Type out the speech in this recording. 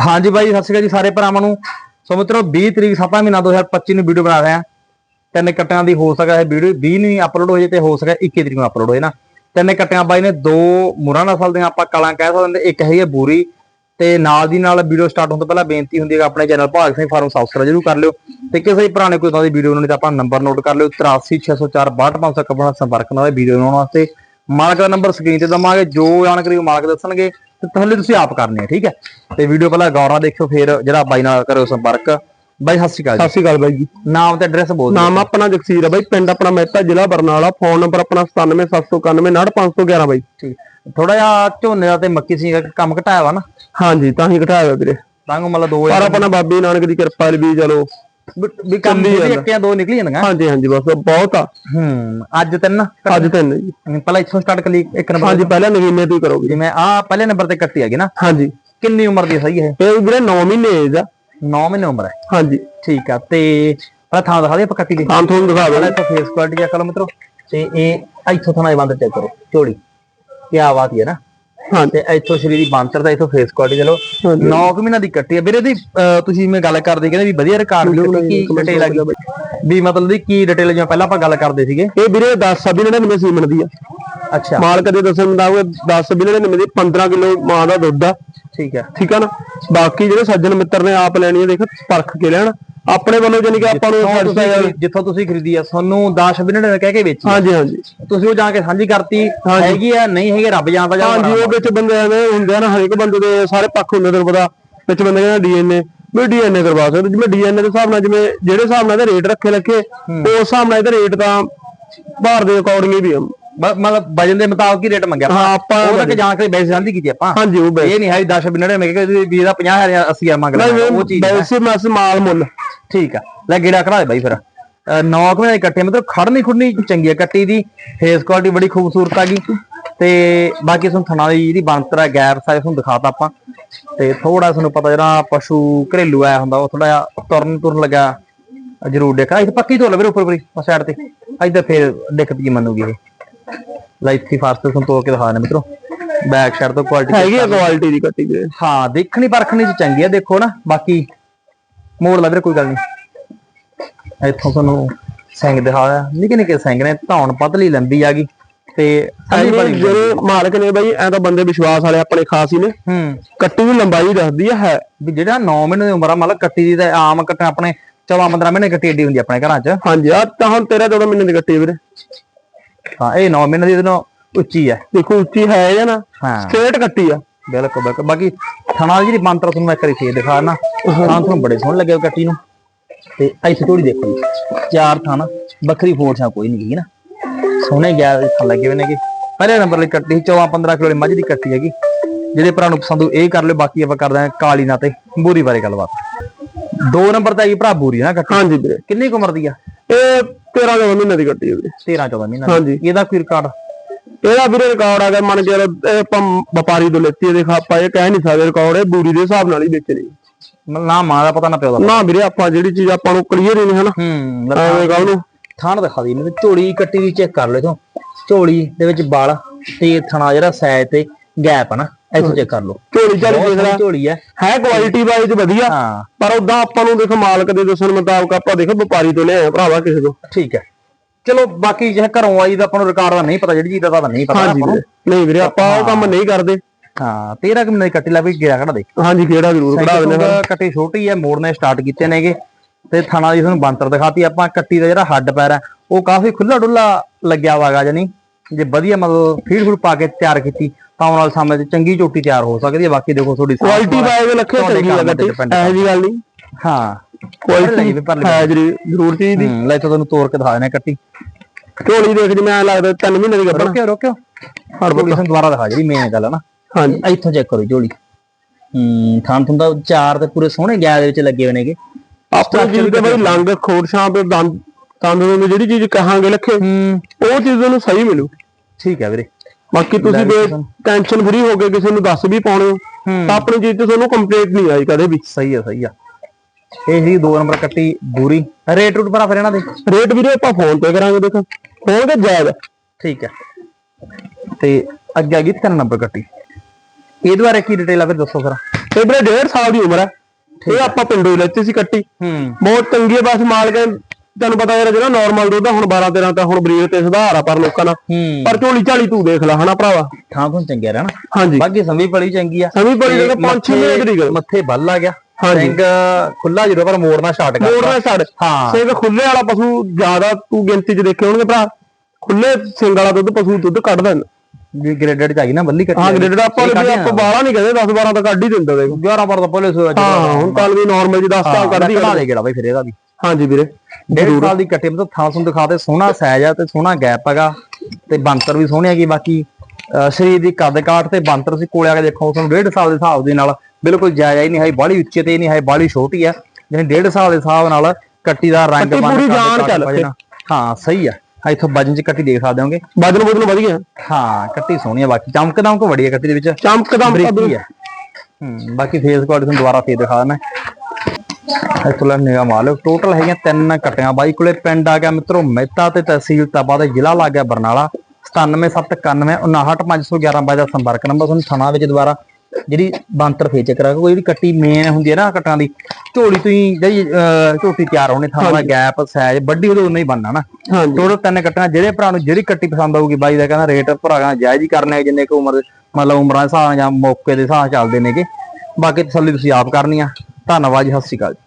ਹਾਂਜੀ ਬਾਈ, ਸਤਿ ਸ਼੍ਰੀ ਅਕਾਲ ਜੀ ਸਾਰੇ ਭਰਾਵਾਂ ਨੂੰ। ਸੋ ਮਿੱਤਰੋ 20 ਤਰੀਕ 7 ਮਹੀਨਾ 2025 ਨੂੰ ਵੀਡੀਓ ਬਣਾ ਰਹੇ ਆ ਤਿੰਨ ਕੱਟਿਆਂ ਦੀ ਹੋ ਸਕਦਾ ਹੈ ਵੀਡੀਓ। 20 ਨੂੰ ਅਪਲੋਡ ਹੋ ਜੇ ਤੇ ਹੋ ਸਕਦਾ 21 ਤਰੀਕ ਨੂੰ ਅਪਲੋਡ ਹੋਏ ਨਾ। ਤਿੰਨ ਕੱਟਿਆਂ ਬਾਈ ਨੇ ਦੋ ਮੁਰਾਂ ਨਸਲ ਦੀਆਂ ਆਪਾਂ ਕਲਾਂ ਕਹਿ ਸਕਦੇ ਇੱਕ ਹੈਗੀ ਹੈ ਬੂਰੀ। ਤੇ ਨਾਲ ਦੀ ਨਾਲ ਵੀਡੀਓ ਸਟਾਰਟ ਹੋਣ ਤੋਂ ਪਹਿਲਾਂ ਬੇਨਤੀ ਹੁੰਦੀ ਹੈ ਆਪਣੇ ਚੈਨਲ ਭਾਗ ਸਿੰਘ ਫਾਰਮ ਸਬਸਕ੍ਰਾਈਬ ਜਰੂਰ ਕਰ ਲਿਓ। ਤੇ ਕਿਸੇ ਵੀ ਪੁਰਾਣੇ ਕੋਈ ਤਾਂ ਦੀ ਵੀਡੀਓ ਬਣਾਉਣੀ ਤਾਂ ਆਪਾਂ ਨੰਬਰ ਨੋਟ ਕਰ ਲਿਓ। 8360464551 ਆਪਣਾ ਸੰਪਰਕ ਨਾਲ ਵੀਡੀਓ ਬਣਾਉਣ ਵਾਸਤੇ। ਮਾਲਕ ਦਾ ਨੰਬਰ ਸਕਰੀਨ ਤੇ ਦਵਾਂਗੇ। ਜੋ ਜਾਣਕਾਰੀ ਉਹ ਮਾਲਕ ਦੱਸਣਗੇ। ਤੇ ਪਹਿਲੇ ਤੁਸੀਂ ਆਪ ਕਰਨੀ ਹੈ ਠੀਕ ਹੈ? ਤੇ ਵੀਡੀਓ ਪਹਿਲਾਂ ਗੌਰ ਨਾਲ ਦੇਖਿਓ ਫਿਰ ਜਿਹੜਾ ਬਾਈ ਨਾਲ ਕਰਿਓ ਸੰਪਰਕ। ਬਾਈ ਸਤਿ ਸ਼੍ਰੀ ਅਕਾਲ ਸਤਿ ਸ਼੍ਰੀ ਅਕਾਲ ਬਾਈ ਜੀ। ਨਾਮ ਤੇ ਐਡਰੈਸ ਬੋਲ ਨਾਮ ਆਪਣਾ ਜਗਸੀਰ ਹੈ ਬਾਈ ਪਿੰਡ ਆਪਣਾ ਮਹਿਤਾ ਜ਼ਿਲ੍ਹਾ ਬਰਨਾਲਾ ਫੋਨ ਨੰਬਰ ਆਪਣਾ 97799511 ਬਾਈ। ਥੋੜਾ ਜਿਹਾ ਝੋਨੇ ਦਾ ਤੇ ਮੱਕੀ ਸੀ ਕੰਮ ਘਟਾਇਆ ਵਾ ਨਾ? ਹਾਂਜੀ ਤਾਂ ਹੀ ਘਟਾਇਆ ਵੀਰੇ। ਤਾਂ ਮਤਲਬ ਦੋ ਪਰ ਆਪਣਾ ਬਾਬੇ ਨਾਨਕ ਦੀ ਕਿਰਪਾ ਨਾਲ ਵੀ ਚਲੋ। ਵੀ- ਕੰਮ ਦੀ। ਇੱਕਿਆਂ ਦੋ ਨਿਕਲੀ ਜਾਂਦੀਆਂ ਹਾਂਜੀ ਹਾਂਜੀ ਬਸ ਬਹੁਤ ਆ। ਹੂੰ ਅੱਜ ਤਿੰਨ ਅੱਜ ਤਿੰਨ ਜੀ। ਪਹਿਲਾਂ ਇੱਥੋਂ ਸਟਾਰਟ ਕਰੀ ਇੱਕ ਨੰਬਰ ਹਾਂਜੀ ਪਹਿਲਾਂ ਨਗੀਨੇ ਤੋਂ ਹੀ ਕਰੋਗੇ। ਜਿਵੇਂ ਆ ਪਹਿਲੇ ਨੰਬਰ ਤੇ ਕੱਟੀ ਹੈਗੀ ਨਾ। ਹਾਂਜੀ। ਕਿੰਨੀ ਉਮਰ ਦੀ ਹੈ ਸਹੀ ਇਹ? ਇਹ ਵੀਰੇ 9 ਮਹੀਨੇ ਏਜ ਆ। 9 ਮਹੀਨੇ ਉਮਰ ਹੈ। ਹਾਂਜੀ। ਠੀਕ ਆ ਤੇ ਪਹਿਲਾਂ ਥਾਂ ਦਿਖਾ ਦੇ ਆਪਾਂ ਕੱਟੀ ਦੀ। ਹਾਂ ਤੁਹਾਨੂੰ ਦਿਖਾ ਪਹਿਲਾਂ ਦਿਓ ਇੱਥੋਂ ਫੇਸ ਕੁਆਲਿਟੀ ਚੈੱਕ ਕਰੋ ਮਿੱਤਰੋ। ਤੇ ਇਹ ਇੱਥੋਂ ਥਾਂ ਬੰਦ ਚੈੱਕ ਕਰੋ। ਝੋਲੀ ਕੀ ਬਾਤ ਹੈ ਨਾ। ਹਾਂਜੀ ਤੇ ਇੱਥੋਂ ਸਰੀਰ ਦੀ ਬਾਂਤਰ ਦਾ ਇੱਥੋਂ ਫੇਸ ਕੁਆਲਿਟੀ ਚਲੋ ਹਾਂਜੀ। 9 ਮਹੀਨਾ ਦੀ ਕੱਟੀ ਹੈ ਵੀਰੇ ਦੀ ਤੁਸੀਂ ਮੈਂ ਗੱਲ ਕਰਦੇ ਕਹਿੰਦੇ ਵੀ ਵਧੀਆ ਰਿਕਾਰਡ ਦੀ ਕੀ ਡਿਟੇਲ ਹੈਗੀ ਵੀ ਮਤਲਬ ਦੀ ਕੀ ਡਿਟੇਲ ਜਿਵੇਂ ਪਹਿਲਾਂ ਆਪਾਂ ਗੱਲ ਕਰਦੇ ਸੀਗੇ। ਇਹ ਵੀਰੇ 10 ਸਬੀ 99 ਸੀਮਨ ਦੀ ਆ। ਅੱਛਾ। ਮਾਲਕ ਦੇ ਦੱਸਣ ਮੁਤਾਬਕ 10 ਸਬੀ 99 ਦੀ 15 ਕਿਲੋ ਮਾਂ ਦਾ ਦੁੱਧ ਆ। ਠੀਕ ਹੈ ਠੀਕ ਆ ਨਾ? ਬਾਕੀ ਜਿਹੜੇ ਸੱਜਣ ਮਿੱਤਰ ਨੇ ਆਪ ਲੈਣੀ ਹੈ ਦੇਖ ਪਰਖ ਕੇ ਲੈਣ। ਆਪਣੇ ਵੱਲੋਂ ਜਾਨੀ ਕਿ ਆਪਾਂ ਨੂੰ ਜਿੱਥੋਂ ਤੁਸੀਂ- ਜਿੱਥੋਂ ਤੁਸੀਂ ਖਰੀਦੀ ਆ ਤੁਹਾਨੂੰ 10 ਬਿਨੜੇ ਦਾ ਕਹਿ ਕੇ ਵੇਚੀ। ਹਾਂਜੀ ਹਾਂਜੀ। ਤੁਸੀਂ ਉਹ ਜਾ ਕੇ ਸਾਂਝੀ ਕਰਤੀ ਹੈਗੀ ਆ ਨਹੀਂ ਹੈਗੀ ਰੱਬ ਜਾਣਦਾ ਜਾਂ ਹਾਂਜੀ ਉਹ ਵਿੱਚ ਬੰਦੇ ਐਵੇਂ ਹੁੰਦੇ ਆ ਨਾ ਹਰੇਕ ਬੰਦੇ ਦੇ ਸਾਰੇ ਪੱਖ ਹੁੰਦੇ ਤੈਨੂੰ ਪਤਾ। ਵਿੱਚ ਬੰਦੇ ਕਹਿੰਦਾ ਡੀਐਨਏ ਵੀ ਡੀਐਨਏ ਕਰਵਾ ਸਕਦੇ ਜਿਵੇਂ ਡੀਐਨਏ ਦੇ ਹਿਸਾਬ ਨਾਲ ਜਿਵੇਂ ਜਿਹੜੇ ਹਿਸਾਬ ਨਾਲ ਇਹਦੇ ਰੇਟ ਰੱਖੇ ਲੱਗੇ ਉਸ ਹਿਸਾਬ ਨਾਲ ਇਹਦੇ ਰੇਟ ਤਾਂ ਭਾਰ ਦੇ ਅਕੋਰਡਿੰਗ ਹੀ ਵੀ ਆ। ਬ- ਮਤਲਬ ਵਜਨ ਦੇ ਮੁਤਾਬਕ ਹੀ ਰੇਟ ਮੰਗਿਆ ਹਾਂ ਆਪਾਂ ਉਹ ਤੱਕ ਜਾਣਕਾਰੀ ਵੈਸੇ ਸਾਂਝੀ ਕੀਤੀ ਆਪਾਂ। ਹਾਂਜੀ ਉਹ ਬੈ- ਇਹ ਨਹੀਂ ਹੈ 10 ਬਿਨੜੇ ਮੈਂ ਕਿ ਵੀ ਇਹਦਾ 50000 ਜਾਂ 80000 ਮੰਗ ਲੈਣਾ ਉਹ ਚੀਜ਼ ਹੈ। ਵੈਸੇ ਮੈਸ ਮਾਲ ਮੁੱਲ। ਠੀਕ ਆ। ਲੈ ਗੇੜਾ ਕਢਾ ਦੇ ਬਾਈ ਫਿਰ। ਨੌ ਕੁ ਮਹੀਨੇ ਦੀ ਆ, ਮਤਲਬ ਖੜਨੀ ਖੁੜਨੀ ਚੰਗੀ ਆ ਕੱਟੀ ਦੀ। ਫੇਸ ਕੁਆਲਿਟੀ ਬੜੀ ਖੂਬਸੂਰਤ ਆ ਗਈ। ਤੇ ਬਾਕੀ ਤੁਹਾਨੂੰ ਥਣਾ ਦੀ ਜਿਹੜੀ ਬਣਤਰ ਗੈਰ ਸਾਈਜ਼ ਤੁਹਾਨੂੰ ਦਿਖਾਤਾ ਆਪਾਂ। ਤੇ ਥੋੜਾ ਤੁਹਾਨੂੰ ਪਤਾ ਜਿਹੜਾ ਪਸ਼ੂ ਘਰੇਲੂ ਆਇਆ ਹੁੰਦਾ ਉਹ ਥੋੜਾ ਜਿਹਾ ਤੁਰਨ ਤੁਰਨ ਲੱਗਾ। ਜਰੂਰ ਦੇਖਣਾ ਇੱਥੇ ਪੱਕੀ ਧੋ ਲਵੇ ਉੱਪਰ ਉੱਪਰੀ ਸਾਈਡ ਤੇ। ਇੱਧਰ ਫੇਰ ਦਿੱਕਤ ਕੀ ਮੰਨੂਗੀ ਇਹ। ਲੈ ਇੱਥੇ ਫਾਰਸ ਤੇ ਤੋੜ ਕੇ ਦਿਖਾ ਮਿੱਤਰੋ। ਬੈਕ ਸਾਈਡ ਤੋਂ ਕੁਆਲਿਟੀ ਹੈਗੀ ਕੁਆਲਿਟੀ ਦੀ ਕੱਟੀ ਹਾਂ ਦੇਖਣੀ ਪਰਖਣੀ ਚ ਚੰਗੀ ਆ ਦੇਖੋ ਨਾ। ਬਾਕੀ ਮੋੜ ਲਾ ਵੀਰੇ ਕੋਈ ਗੱਲ ਨਹੀਂ। ਇੱਥੋਂ ਤੁਹਾਨੂੰ ਸਿੰਘ ਦਿਖਾਇਆ ਨਿੱਕੇ ਨਿੱਕੇ ਸਿੰਘ ਨੇ ਧੌਣ ਪਤਲੀ ਲੰਬੀ ਆ ਗਈ ਤੇ ਜਿਹੜੇ ਮਾਲਕ ਨੇ ਬਾਈ ਐ ਤਾਂ ਬੰਦੇ ਵਿਸ਼ਵਾਸ ਵਾਲੇ ਆਪਣੇ ਖਾਸ ਹੀ ਨੇ। ਹੂੰ। ਕੱਟੀ ਦੀ ਲੰਬਾਈ ਦੱਸਦੀ ਹੈ। ਵੀ ਜਿਹੜਾ 9 ਮਹੀਨੇ ਦੀ ਉਮਰ ਆ ਮਤਲਬ ਕੱਟੀ ਦੀ ਤਾਂ ਆਮ ਕੱਟਾ ਆਪਣੇ 14 15 ਮਹੀਨੇ ਕੱਟੀ ਏਡੀ ਹੁੰਦੀ ਆਪਣੇ ਘਰਾਂ 'ਚ। ਹਾਂਜੀ ਆ ਤਾਂ ਹੁਣ 13 14 ਮਹੀਨੇ ਦੀ ਕੱਟੀ ਵੀਰੇ। ਹਾਂ ਇਹ 9 ਮਹੀਨੇ ਦੀ ਇਹਦੇ ਨਾਲੋਂ ਉੱਚੀ ਆ। ਦੇਖੋ ਉੱਚੀ ਹੈ ਜਾਂ ਨਾ। ਹਾਂ। ਸਟ੍ਰੇਟ ਕੱਟੀ ਆ। ਬਿਲਕੁਲ ਬਿਲਕੁਲ। ਬਾਕੀ ਥਣਾ ਜਿਹੜੀ ਮੰਤਰ ਤੁਹਾਨੂੰ ਮੈਂ ਇੱਕ ਵਾਰੀ ਫੇਰ ਦਿਖਾ ਨਾ ਥਾਂ ਤੁਹਾਨੂੰ ਬੜੇ ਸੋਹਣੇ ਲੱਗੇ ਕੱਟੀ ਨੂੰ। ਤੇ ਇੱਥੇ ਥੋੜੀ ਦੇਖੋ ਜੀ ਚਾਰ ਥਾਂ ਵੱਖਰੀ ਫੋਰਸਾਂ ਕੋਈ ਨਹੀਂ ਹੈਗੀ ਨਾ। ਸੋਹਣੇ ਗਿਆ ਥਾਂ ਲੱਗੇ ਹੋਏ ਨੇਗੇ। ਪਹਿਲੇ ਨੰਬਰ ਲਈ ਕੱਟੀ 14 15 ਕਿਲੋ ਦੀ ਮੱਝ ਦੀ ਕੱਟੀ ਹੈਗੀ। ਜਿਹੜੇ ਭਰਾ ਨੂੰ ਪਸੰਦ ਹੋ ਇਹ ਕਰ ਲਿਓ ਬਾਕੀ ਆਪਾਂ ਕਰਦੇ ਹਾਂ ਕਾਲੀ ਨਾ ਤੇ ਬੂਰੀ ਬਾਰੇ ਗੱਲਬਾਤ। ਦੋ ਨੰਬਰ ਤੇ ਹੈਗੀ ਭਰਾ ਬੂਰੀ ਨਾ ਕੱਟੀ। ਹਾਂਜੀ ਵੀਰੇ। ਕਿੰਨੀ ਕੁ ਉਮਰ ਦੀ ਆ? ਇਹ 13 14 ਮਹੀਨੇ ਦੀ ਕੱਟੀ ਆ ਵੀਰੇ। 13 14 ਮਹੀਨਾ। ਹਾਂਜੀ। ਇਹਦਾ ਕੋਈ ਰਿਕਾਰਡ? ਇਹਦਾ ਵੀਰੇ ਰਿਕਾਰਡ ਆ ਗਿਆ ਮੰਨ ਕੇ ਚਲੋ ਇਹ ਆਪਾਂ ਵਪਾਰੀ ਤੋਂ ਲੈਤੀ ਹੈ ਦੇਖ ਆਪਾਂ ਇਹ ਕਹਿ ਨਹੀਂ ਸਕਦੇ ਰਿਕਾਰਡ ਇਹ ਬੂਰੀ ਦੇ ਹਿਸਾਬ ਨਾਲ ਹੀ ਵੇਚਣੀ ਨਾ। ਮਾਂ ਦਾ ਪਤਾ ਨਾ ਪਿਓ ਦਾ ਨਾ ਵੀਰੇ ਆਪਾਂ ਜਿਹੜੀ ਚੀਜ਼ ਆਪਾਂ ਨੂੰ ਕਲੀਅਰ ਹੀ ਨਹੀਂ ਹਨਾ? ਹੂੰ ਐਵੇਂ ਕਹੋ ਨੂੰ। ਥਣ ਦਿਖਾ ਦੀ ਮੈਨੂੰ ਝੋਲੀ ਕੱਟੀ ਦੀ ਚੈੱਕ ਕਰ ਲੈ ਤੂੰ ਝੋਲੀ ਦੇ ਵਿੱਚ ਵਾਲ ਤੇ ਥਣਾ ਜਿਹੜਾ ਸਾਈਜ਼ ਤੇ ਗੈਪ ਹੈ ਨਾ ਇੱਥੋਂ ਚੈੱਕ ਕਰ ਲਓ। ਝੋਲੀ ਝਾਲੀ ਬਹੁਤ ਦੇਖ ਲੈ। ਸੋਹਣੀ ਝੋਲੀ ਹੈ ਹੈ ਕੁਆਲਿਟੀ ਵਾਈਜ਼ ਵਧੀਆ ਹਾਂ। ਪਰ ਉਦਾਂ ਆਪਾਂ ਨੂੰ ਦੇਖ ਮਾਲਕ ਦੇ ਦੱਸਣ ਮੁਤਾਬਕ ਆਪਾਂ ਦੇਖ ਵਪਾਰੀ ਤੋਂ ਲਿਆਏ ਭਰਾਵਾ ਕਿਸੇ ਤੋਂ। ਠੀਕ ਹੈ। ਚਲੋ ਬਾਕੀ ਜੇ ਘਰੋਂ ਆਈ ਤਾਂ ਆਪਾਂ ਨੂੰ ਰਿਕਾਰਡ ਦਾ ਨਹੀਂ ਪਤਾ ਜਿਹੜੀ ਚੀਜ਼ ਦਾ ਤਾਂ ਨਹੀਂ ਪਤਾ ਹਾਂਜੀ ਆਪਾਂ ਨੂੰ। ਵੀਰੇ। ਨਹੀਂ ਵੀਰੇ ਆਪਾਂ ਉਹ ਕੰਮ ਨਹੀਂ ਕਰਦੇ। ਹਾਂ 13 ਕਿ ਮਹੀਨੇ ਦੀ ਕੱਟੀ ਲੈ ਵੀ ਗੇੜਾ ਖੜਾ ਦੇ। ਹਾਂਜੀ ਕਿਹੜਾ ਜ਼ਰੂਰ ਕਢਾ ਦਿੰਦੇ ਹਾਂ ਕੱਟੀ ਛੋਟੀ ਹੈ ਮੋੜਨੇ ਸਟਾਰਟ ਕੀਤੇ ਨੇਗੇ। ਤੇ ਥਣਾ ਦੀ ਤੁਹਾਨੂੰ ਬੰਤਰ ਦਿਖਾਤੀ ਆਪਾਂ ਕੱਟੀ ਦਾ ਜਿਹੜਾ ਹੱਡ ਪੈਰ ਹੈ ਉਹ ਕਾਫੀ ਖੁੱਲਾ ਡੁੱਲਾ ਲੱਗਿਆ ਵਾਗਾ ਜਾਨੀ ਜੇ ਵਧੀਆ ਮਤਲਬ ਫੀਡ ਫੂਡ ਪਾ ਕੇ ਤਿਆਰ ਕੀਤੀ ਤਾਂ ਆਉਣ ਵਾਲੇ ਸਮੇਂ 'ਚ ਚੰਗੀ ਝੋਟੀ ਤਿਆਰ ਹੋ ਸਕਦੀ ਹੈ ਬਾਕੀ ਦੇਖੋ ਤੁਹਾਡੀ ਕੁਆਲਿਟੀ। ਵਾਈਜ਼ ਲੱਖੇ ਤੁਹਾਡੇ ਚੰਗੀ ਕੰਮ ਤੇ ਲੱਗਦੀ depend ਜੀ ਗੱਲ ਨਹੀਂ। ਹਾਂ। ਕੁਆਲਿਟੀ। ਹੈ ਜਰੀ ਜ਼ਰੂਰ ਚੀਜ਼ ਦੀ। ਲੈ ਤਾਂ ਤੁਹਾਨੂੰ ਤੋੜ ਕੇ ਦਿਖਾ ਦੇਣਾ ਕੱਟੀ। ਝੋਲੀ ਦੇਖ ਜਿਵੇਂ ਐਂ ਲੱਗਦਾ 3 ਮਹੀਨੇ ਦੀ ਗੱਭਣ ਰੋਕਿਓ ਰੋਕਿਓ। ਹੜ ਝੋਲੀ ਤੁਹਾਨੂੰ ਦੁਬਾਰਾ ਦਿਖਾ ਜਿਹੜੀ ਮੇਨ ਗੱਲ ਹੈ ਨਾ। ਹਾਂਜੀ। ਇੱਥੋਂ ਚੈੱਕ ਕਰੋ ਝੋਲੀ। ਹੂੰ ਥਾਂ ਤੁਹਾਨੂੰ ਤਾਂ ਚਾਰ ਤੇ ਪੂਰੇ ਸੋਹਣੇ ਗਿਆ ਦੇ ਵਿੱਚ ਲੱਗੇ ਹੋਏ ਨੇਗੇ। ਆਪਣੇ ਚੀਜ਼ ਤੇ ਬਈ ਲੰਗ ਖੋੜ ਛਾਂ ਤੇ ਦੰਦ ਦੰਦ ਨੂੰ ਜਿਹੜੀ ਚੀਜ਼ ਕਹਾਂਗੇ ਲੱਖੇ ਉਹ ਚੀਜ਼ ਨੂੰ ਸਹੀ ਮਿਲੂ। ਠੀਕ ਹੈ ਵੀਰੇ। ਬਾਕੀ ਤੁਸੀਂ ਬੇ ਟੈਨਸ਼ਨ ਫਰੀ ਹੋ ਕੇ ਕਿਸੇ ਨੂੰ ਦੱਸ ਵੀ ਪਾਉਣੇ ਤਾਂ ਆਪਣੀ ਚੀਜ਼ ਤੇ ਤੁਹਾਨੂੰ ਕੰਪਲੀਟ ਨਹੀਂ ਆਈ ਕਦੇ ਵੀ। ਸਹੀ ਆ ਸਹੀ ਆ। ਇਹ ਸੀ ਦੋ ਨੰਬਰ ਕੱਟੀ ਬੂਰੀ। ਰੇਟ ਰੂਟ ਭਰਾ ਫਿਰ ਇਹਨਾਂ ਦੇ। ਰੇਟ ਵੀਰੇ ਆਪਾਂ ਫੋਨ ਤੇ ਕਰਾਂਗੇ ਦੇਖੋ। ਫੋਨ ਤੇ ਜਾਇਜ਼। ਠੀਕ ਹੈ। ਤੇ ਅੱਗੇ ਆ ਗਈ ਤਿੰਨ ਨੰਬਰ ਕੱਟੀ। ਇਹਦੇ ਬਾਰੇ ਕੀ ਡਿਟੇਲ ਆ ਫਿਰ ਦੱਸੋ ਫਿਰ। ਇਹ ਵੀਰੇ ਡੇਢ ਸਾਲ ਦੀ ਉਮਰ ਹੈ ਇਹ ਆਪਾਂ ਪਿੰਡੋਂ ਹੀ ਲੈਤੀ ਸੀ ਕੱਟੀ। ਹੂੰ। ਬਹੁਤ ਚੰਗੀ ਹੈ ਬਸ ਮਾਲਕ ਤੈਨੂੰ ਪਤਾ ਯਾਰ ਜਿਹੜਾ ਨਾਰਮਲ ਦੁੱਧ ਆ ਹੁਣ 12 13 ਤਾਂ ਹੁਣ ਬਰੀਡ ਤੇ ਸੁਧਾਰ ਆ ਪਰ ਲੋਕਾਂ ਹੂੰ। ਪਰ ਝੋਲੀ ਝਾਲੀ ਤੂੰ ਦੇਖ ਲੈ ਹਨਾ ਭਰਾਵਾ। ਥਾਂ ਤੋਂ ਚੰਗਿਆ ਰਹਿਣਾ। ਹਾਂਜੀ। ਬਾਕੀ ਸੰਭੀ ਬੜੀ ਚੰਗੀ ਆ। ਸਮੀ ਬੜੀ 5-6 ਮੱਥੇ- ਮਹੀਨੇ ਦੀ ਗੱਲ। ਮੱਥੇ ਬੱਲ ਆ ਗਿਆ। ਸਿੰਘ ਖੁੱਲਾ ਜਦੋਂ ਪਰ ਮੋੜਨਾ ਸਟਾਰਟ ਕਰ ਮੋੜ ਨਾਲ ਛੱਡ ਹਾਂ। ਸਿੰਘ ਖੁੱਲੇ ਵਾਲਾ ਪਸ਼ੂ ਜ਼ਿਆਦਾ ਤੂੰ ਗਿਣਤੀ 'ਚ ਦੇਖੇ ਹੋਣਗੇ ਭਰਾ। ਖੁੱਲੇ ਸਿੰਘ ਵਾਲਾ ਦੁੱਧ ਪਸ਼ੂ ਦੁੱਧ ਕੱਢਦਾ। ਵੀ ਗ੍ਰੇਡਡ ਚ ਆ ਗਈ ਨਾ ਬੱਲੀ ਕੱਟੀ ਹਾਂ ਗ੍ਰੇਡਡ ਆਪਾਂ ਵੀ ਆਪਾਂ 12 ਨਹੀਂ ਕਹਿੰਦੇ 10 12 ਤਾਂ ਕੱਢ ਹੀ ਦਿੰਦਾ ਦੇਖ। 11 ਪਰ ਤਾਂ ਪੁਲਿਸ ਹੋਇਆ ਹਾਂ ਹੁਣ ਕੱਲ ਵੀ ਨਾਰਮਲ ਜੀ 10 ਤਾਂ ਕੱਢਦੀ ਕਢਾ ਦੇ ਗੇੜਾ ਬਈ ਫਿਰ ਇਹਦਾ ਵੀ। ਹਾਂਜੀ ਵੀਰੇ ਡੇਢ ਸਾਲ ਦੀ ਕੱਟੇ ਮਤਲਬ ਥਾਂ ਸੁਣ ਦਿਖਾ ਤੇ ਸੋਹਣਾ ਸਾਈਜ਼ ਆ ਤੇ ਸੋਹਣਾ ਗੈਪ ਹੈਗਾ। ਤੇ ਬੰਤਰ ਵੀ ਸੋਹਣੇ ਹੈਗੀ ਬਾਕੀ। ਸਰੀਰ ਦੀ ਕੱਦ ਕਾਠ ਤੇ ਬੰਤਰ ਤੁਸੀਂ ਕੋਲੇ ਆ ਕੇ ਦੇਖੋ ਤੁਹਾਨੂੰ ਡੇਢ ਸਾਲ ਦੇ ਹਿਸਾਬ ਦੇ ਨਾਲ ਬਿਲਕੁਲ ਜਾਇਜ਼ ਹੀ ਨਹੀਂ ਹੈ ਬਾਲੀ ਉੱਚੇ ਤੇ ਨਹੀਂ ਹੈ ਬਾਲੀ ਛੋਟੀ ਆ ਜਿਵੇਂ ਡੇਢ ਸਾਲ ਦੇ ਹਿਸਾਬ ਨਾਲ ਕੱਟੀ ਦਾ ਰੰਗ ਵਜਨ। ਹਾਂ ਸਹੀ ਆ ਇੱਥੋਂ ਵਜਨ ਚ ਕੱਟੀ ਦੇਖ ਸਕਦੇ ਹੋਗੇ। ਵਜਨ ਬੁਜਨ ਵਧ ਗਿਆ ਹਾਂ ਕੱਟੀ ਸੋਹਣੀ ਆ ਬਾਕੀ। ਚਮਕ ਦਮਕ ਬੜੀ ਆ ਕੱਟੀ ਦੇ ਵਿੱਚ। ਚਮਕਦਮ ਬਰੀਕੀ ਆ ਹੂੰ। ਬਾਕੀ ਫੇਸ ਕੁਆਲਿਟੀ ਤੁਹਾਨੂੰ ਦੁਬਾਰਾ ਫੇਰ ਦਿਖਾ ਦਿੰਦਾ। ਇੱਥੋਂ ਲੈ ਨਿਗਾ ਮਾਲ ਟੋਟਲ ਹੈਗੀਆਂ ਤਿੰਨ ਕਟੀਆਂ। ਬਾਈ ਕੋਲੇ ਪਿੰਡ ਆ ਗਿਆ ਮਿੱਤਰੋ ਮਹਿਤਾ ਤੇ ਤਹਿਸੀਲ ਤਾਬਾ ਦਾ ਜ਼ਿਲ੍ਹਾ ਲੱਗ ਗਿਆ ਬਰਨਾਲਾ। 97791 511 ਬਾਈ ਦਾ ਸੰਪਰਕ ਨੰਬਰ ਤੁਹਾਨੂੰ ਥਾਣਾ ਵਿੱਚ ਦੁਬਾਰਾ ਜਿਹੜੀ ਬੰਤਰ ਫੇਚ ਕਰਾ ਕੋਈ ਜਿਹੜੀ ਕੱਟੀ ਮੇਨ ਹੁੰਦੀ ਹੈ ਨਾ ਕਟਾਂ ਦੀ ਝੋਲੀ ਤੁਸੀਂ ਜਿਹੜੀ ਝੋਟੀ ਤਿਆਰ ਹੋਣੀ ਥਾਣਾ ਦਾ ਗੈਪ ਸਾਈਜ਼ ਵੱਡੀ ਉਹਦੇ ਉਨਾ ਹੀ ਬਣਨਾ ਨਾ ਟੋਟਲ ਤਿੰਨ ਕੱਟੀਆਂ ਜਿਹੜੇ ਭਰਾ ਨੂੰ ਜਿਹੜੀ ਕੱਟੀ ਪਸੰਦ ਆਊਗੀ ਬਾਈ ਦਾ ਕਹਿੰਦਾ ਰੇਟ ਭਰਾਗਾ ਜਾਇਜ਼ ਹੀ ਕਰਨੇ ਜਿੰਨੇ ਕੁ ਉਮਰ ਮਤਲਬ ਉਮਰਾਂ ਦੇ ਹਿਸਾਬ ਨਾਲ ਜਾਂ ਮੌਕੇ ਦੇ ਹਿਸਾਬ ਚੱਲਦੇ ਨੇਗੇ ਬਾਕੀ ਤਸੱਲੀ ਤੁਸੀਂ ਆਪ ਕਰਨੀ ਆ ਧੰਨਵਾਦ ਜੀ ਸਤਿ ਸ਼੍ਰੀ ਅਕਾਲ ਜੀ